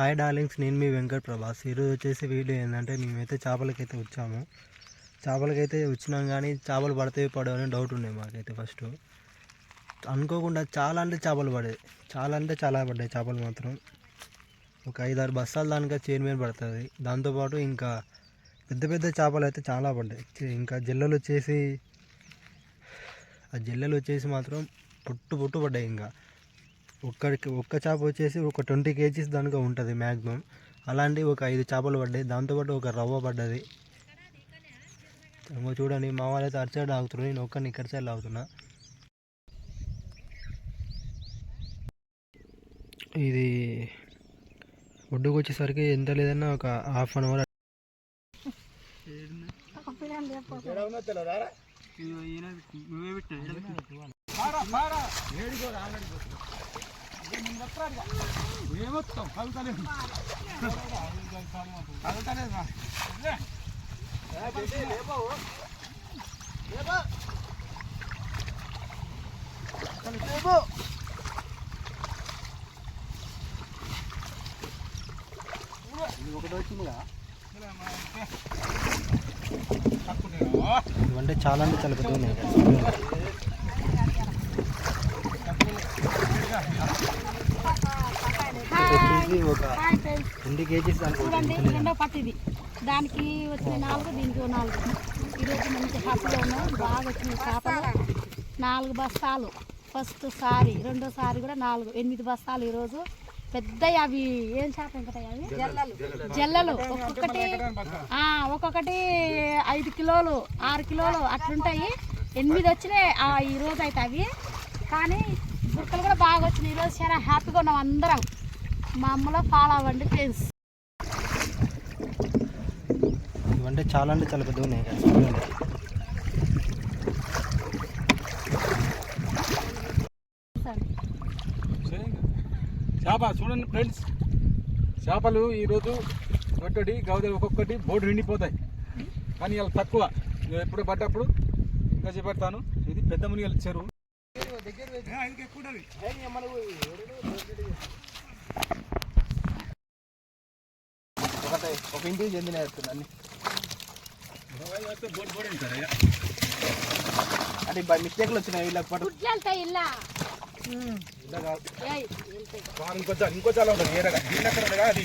Hi darlings నేను మీ వెంకట్ ప్రభాస్. ఈరోజు వచ్చేసి వీడియో ఏంటంటే మేమైతే చేపలకైతే వచ్చాము. చేపలకైతే వచ్చినాం కానీ చేపలు పడతాయి పడవు అని డౌట్ ఉండే మాకైతే ఫస్ట్ అనుకోకుండా చాలా అంటే చేపలు పడాయి చాలా అంటే చాలా పడ్డాయి చేపలు మాత్రం. ఒక ఐదారు బస్తాలు దానిక చైన్ మీద పడుతుంది. దాంతోపాటు ఇంకా పెద్ద పెద్ద చేపలు అయితే చాలా పడ్డాయి. ఇంకా జల్లలు వచ్చేసి ఆ జల్లెలు వచ్చేసి మాత్రం పుట్టు పుట్టు పడ్డాయి ఇంకా. ఒక్కడికి ఒక్క చేప వచ్చేసి ఒక ట్వంటీ కేజీస్ దానిగా ఉంటుంది మ్యాక్సిమం అలాంటి ఒక ఐదు చేపలు పడ్డాయి దాంతోపాటు ఒక రవ్వ పడ్డది ఇంకో చూడండి మా వాళ్ళు అయితే అటు సైడ్ ఆగుతున్నారు నేను ఒక్కడిని ఇక్కడ సైడ్ ఆగుతున్నా ఇది ఒడ్డుకు వచ్చేసరికి ఎంత లేదన్నా ఒక హాఫ్ అన్ అవర్ ఇవంటే చాలా అంటే చాలా పెద్దగా ఉన్నాయి కదా. వచ్చేసి ఒక ట్వంటీ కేజీస్ చూడండి దానికి రెండో పట్టు ఇది. దానికి వచ్చిన నాలుగు దీనికి నాలుగు. ఈరోజు మంచి హ్యాపీగా ఉన్నాం బాగా వచ్చిన చేపలు. నాలుగు బస్తాలు. ఫస్ట్ సారి రెండో సారి కూడా నాలుగు ఎనిమిది బస్తాలు ఈరోజు. పెద్ద అవి ఏం చేప అవి? జల్లలు. జల్లలు. ఒక్కొక్కటి ఆ, ఒక్కొక్కటి ఐదు కిలోలు ఆరు కిలోలు అట్లుంటాయి. ఎనిమిది వచ్చినాయి ఆ, ఈ రోజు అయితే అవి. కానీ బుక్కలు కూడా బాగా వచ్చినాయి. ఈరోజు చాలా హ్యాపీగా ఉన్నాం అందరం. మా అమ్మలో ఫాలో అవ్వండి ఫ్రెండ్స్. ఇవంటే చాలా అంటే చాలా పెద్దగా ఉన్నాయి కదా చూడండి. చేప చూడండి ఫ్రెండ్స్ చేపలు ఈరోజు ఒక్కటి గౌదలు ఒక్కొక్కటి బోర్డు నిండిపోతాయి. కానీ ఇలా తక్కువ. నేను ఎప్పుడు పడ్డప్పుడు ఇంకా చేపడతాను. ఇది పెద్ద మునిగల చెరువు. ఒకటే ఒక ఇంటికి చెందిన అన్ని. అంటే బై మిస్టేక్లు వచ్చినాయి ఇలా ఇంకొంచెం ఇంకో చాలా ఉంటుంది ఏరగా దీని అక్కడ అది.